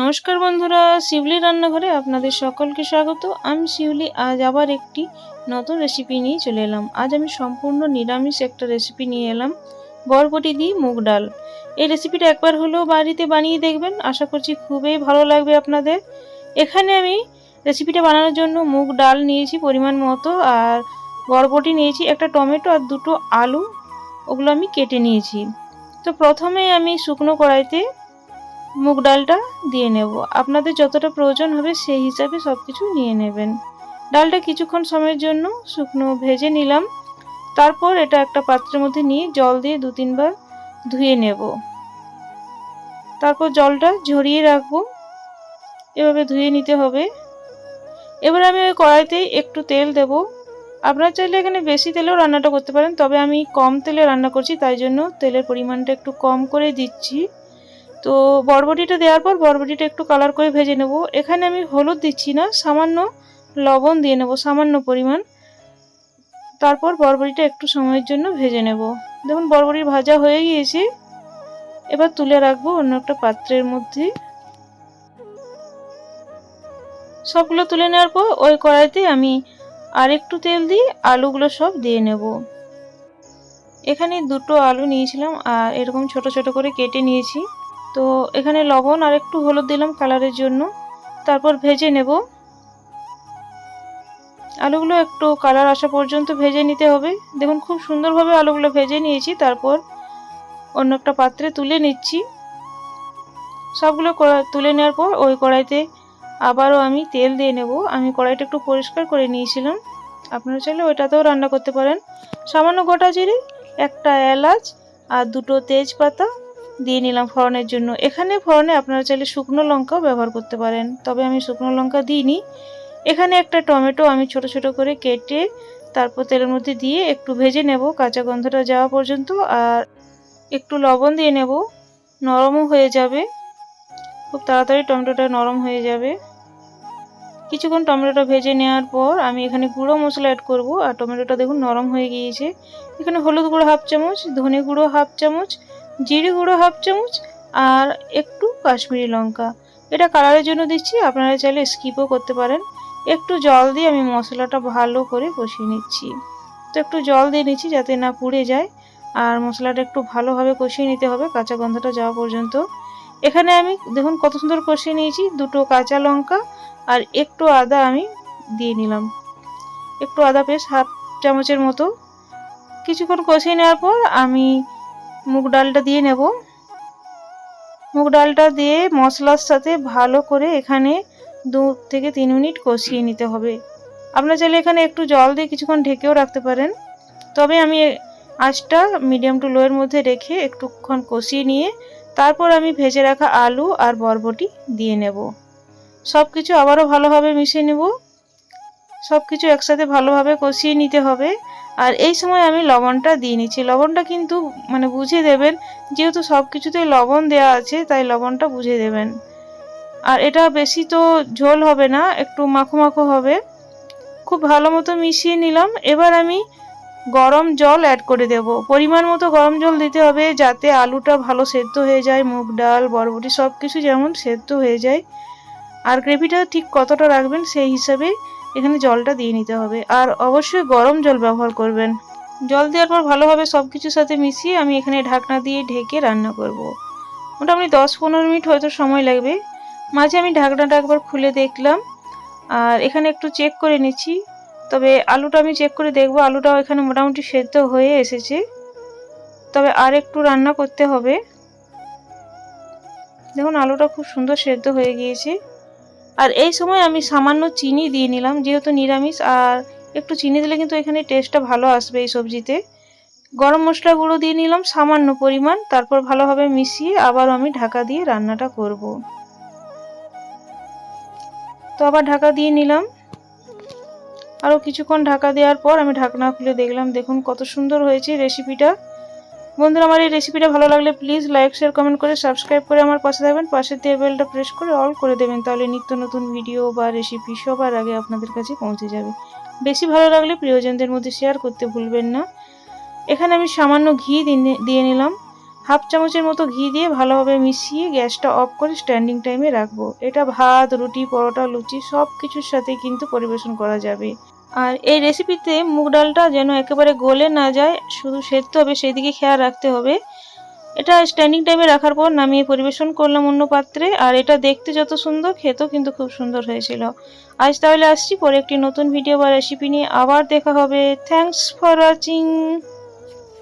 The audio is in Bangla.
নমস্কার বন্ধুরা, শিউলি রান্নাঘরে আপনাদের সকলকে স্বাগত। আমি শিউলি, আজ আবার একটি নতুন রেসিপি নিয়ে চলে এলাম। আজ আমি সম্পূর্ণ নিরামিষ একটা রেসিপি নিয়ে এলাম, বরবটি দিয়ে মুগ ডাল। এই রেসিপিটা একবার হলেও বাড়িতে বানিয়ে দেখবেন, আশা করছি খুবই ভালো লাগবে আপনাদের। এখানে আমি রেসিপিটা বানানোর জন্য মুগ ডাল নিয়েছি পরিমাণ মতো, আর বরবটি নিয়েছি একটা টমেটো আর দুটো আলু, ওগুলো আমি কেটে নিয়েছি। তো প্রথমে আমি শুকনো কড়াইতে মুগ ডালটা দিয়ে নেব। আপনাদের যতটা প্রয়োজন হবে সেই হিসাবে সব কিছু নিয়ে নেবেন। ডালটা কিছুক্ষণ সময়ের জন্য শুকনো ভেজে নিলাম। তারপর এটা একটা পাত্রের মধ্যে নিয়ে জল দিয়ে দু তিনবার ধুয়ে নেব। তারপর জলটা ঝরিয়ে রাখব। এভাবে ধুয়ে নিতে হবে। এবার আমি ওই কড়াইতে একটু তেল দেব। আপনারা চাইলে এখানে বেশি তেলেও রান্নাটা করতে পারেন, তবে আমি কম তেলে রান্না করছি, তাই জন্য তেলের পরিমাণটা একটু কম করে দিচ্ছি। তো বরবটিটা দেওয়ার পর বরবটিটা একটু কালার করে ভেজে নেব। এখানে আমি হলুদ দিচ্ছি না, সামান্য লবণ দিয়ে নেব, সামান্য পরিমাণ। তারপর বরবটিটা একটু সময়ের জন্য ভেজে নেব। দেখুন, বরবটি ভাজা হয়ে গিয়েছে। এবার তুলে রাখব অন্য একটা পাত্রের মধ্যে। সবগুলো তুলে নেওয়ার পর ওই কড়াইতে আমি আর একটু তেল দিয়ে আলুগুলো সব দিয়ে নেব। এখানে দুটো আলু নিয়েছিলাম, আর এরকম ছোট ছোট করে কেটে নিয়েছি। তো এখানে লবণ আর একটু হলুদ দিলাম কালারের জন্য। তারপর ভেজে নেব। আলুগুলো একটু কালার আসা পর্যন্ত ভেজে নিতে হবে। দেখুন, খুব সুন্দরভাবে আলুগুলো ভেজে নিয়েছি। তারপর অন্য একটা পাত্রে তুলে নিচ্ছি। সবগুলো তুলে নেওয়ার পর ওই কড়াইতে আবারও আমি তেল দিয়ে নেব। আমি কড়াইটা একটু পরিষ্কার করে নিয়েছিলাম। আপনারা চাইলে ওইটাতেও রান্না করতে পারেন। সামান্য গোটা জিরে, একটা এলাচ আর দুটো তেজপাতা দিয়ে নিলাম ফোড়নের জন্য। এখানে ফোড়নে আপনারা চাইলে শুকনো লঙ্কাও ব্যবহার করতে পারেন, তবে আমি শুকনো লঙ্কা দিইনি। এখানে একটা টমেটো আমি ছোট ছোট করে কেটে তারপর তেলের মধ্যে দিয়ে একটু ভেজে নেব, কাঁচা গন্ধটা যাওয়া পর্যন্ত, আর একটু লবণ দিয়ে নেব। নরমও হয়ে যাবে। খুব তাড়াতাড়ি টমেটোটা নরম হয়ে যাবে। কিছুক্ষণ টমেটোটা ভেজে নেওয়ার পর আমি এখানে গুঁড়ো মশলা অ্যাড করব, আর টমেটোটা দেখুন নরম হয়ে গিয়েছে। এখানে হলুদ গুঁড়ো হাফ চামচ, ধনে গুঁড়ো হাফ চামচ জিরে গুঁড়ো হাফ চামচ আর একটু কাশ্মীরি লঙ্কা। এটা কালারের জন্য দিচ্ছি, আপনারা চাইলে স্কিপও করতে পারেন। একটু জল দিয়ে আমি মশলাটা ভালো করে কষিয়ে নিচ্ছি। তো একটু জল দিয়ে নিচ্ছি যাতে না পুড়ে যায়। আর মশলাটা একটু ভালোভাবে কষিয়ে নিতে হবে, কাঁচা গন্ধটা যাওয়া পর্যন্ত। এখানে আমি দেখুন কত সুন্দর কষিয়ে নিয়েছি, দুটো কাঁচা লঙ্কা আর একটু আদা আমি দিয়ে নিলাম। একটু আদা পেস্ট হাফ চামচের মতো। কিছুক্ষণ কষিয়ে নেওয়ার পর আমি মুগ ডালটা দিয়ে নেব। মুগ ডালটা দিয়ে মশলার সাথে ভালো করে এখানে দু থেকে তিন মিনিট কষিয়ে নিতে হবে। আপনারা চাইলে এখানে একটু জল দিয়ে কিছুক্ষণ ঢেকেও রাখতে পারেন। তবে আমি আঁচটা মিডিয়াম টু লোয়ের মধ্যে রেখে একটুক্ষণ কষিয়ে নিয়ে তারপর আমি ভেজে রাখা আলু আর বরবটি দিয়ে নেব। সব কিছু আবারও ভালোভাবে মিশিয়ে নেব। সব কিছু একসাথে ভালোভাবে কষিয়ে নিতে হবে। আর এই সময় আমি লবণটা দিয়ে নিচ্ছি। লবণটা কিন্তু মানে বুঝে দেবেন, যেহেতু সব কিছুতে লবণ দেওয়া আছে, তাই লবণটা বুঝে দেবেন। আর এটা বেশি তো ঝোল হবে না, একটু মাখো মাখো হবে। খুব ভালো মতো মিশিয়ে নিলাম। এবার আমি গরম জল অ্যাড করে দেব। পরিমাণ মতো গরম জল দিতে হবে যাতে আলুটা ভালো সেদ্ধ হয়ে যায়, মুগ ডাল, বরবটি সব কিছু যেমন সেদ্ধ হয়ে যায়। আর গ্রেভিটা ঠিক কতটা রাখবেন সেই হিসাবে এখানে জলটা দিয়ে নিতে হবে। আর অবশ্যই গরম জল ব্যবহার করবেন। জল দেওয়ার পর ভালোভাবে সব কিছুর সাথে মিশিয়ে আমি এখানে ঢাকনা দিয়ে ঢেকে রান্না করব। মোটামুটি দশ পনেরো মিনিট হয়তো সময় লাগবে। মাঝে আমি ঢাকনাটা একবার খুলে দেখলাম। আর এখানে একটু চেক করে নিচ্ছি। তবে আলুটা আমি চেক করে দেখব। আলুটাও এখানে মোটামুটি সেদ্ধ হয়ে এসেছে। তবে আর একটু রান্না করতে হবে। দেখুন, আলুটা খুব সুন্দর সেদ্ধ হয়ে গিয়েছে। আর এই সময় আমি সামান্য চিনি দিয়ে নিলাম, যেহেতু নিরামিষ, আর একটু চিনি দিলে কিন্তু এখানে টেস্টটা ভালো আসবে এই সবজিতে। গরম মশলা গুঁড়ো দিয়ে নিলাম সামান্য পরিমাণ, তারপর ভালোভাবে মিশিয়ে আবার আমি ঢাকা দিয়ে রান্নাটা করব। তো আবার ঢাকা দিয়ে নিলাম। আরও কিছুক্ষণ ঢাকা দেওয়ার পর আমি ঢাকনা খুলে দেখলাম, দেখুন কত সুন্দর হয়েছে রেসিপিটা। বন্ধুরা, আমার এই রেসিপিটা ভালো লাগলে প্লিজ লাইক শেয়ার কমেন্ট করে সাবস্ক্রাইব করে আমার পাশে থাকবেন। পাশে দিয়ে বেলটা প্রেস করে অল করে দেবেন, তাহলে নিত্য নতুন ভিডিও বা রেসিপি সবার আগে আপনাদের কাছে পৌঁছে যাবে। বেশি ভালো লাগলে প্রিয়জনদের মধ্যে শেয়ার করতে ভুলবেন না। এখানে আমি সামান্য ঘি দিয়ে নিলাম। হাফ চামচের মতো ঘি দিয়ে ভালোভাবে মিশিয়ে গ্যাসটা অফ করে স্ট্যান্ডিং টাইমে রাখব। এটা ভাত, রুটি, পরোটা, লুচি সব কিছুর সাথে কিন্তু পরিবেশন করা যাবে। আর এই রেসিপিতে মুগ ডালটা যেন একেবারে গলে না যায়, শুধু সেদ্ধ হবে সেই দিকে খেয়াল রাখতে হবে। এটা স্ট্যান্ডিং টাইমে রাখার পর নামিয়ে পরিবেশন করলাম অন্য পাত্রে, আর এটা দেখতে যত সুন্দর, খেতেও কিন্তু খুব সুন্দর হয়েছিল। আজ তাহলে আসছি, পরে একটি নতুন ভিডিও বা রেসিপি নিয়ে আবার দেখা হবে। Thanks for watching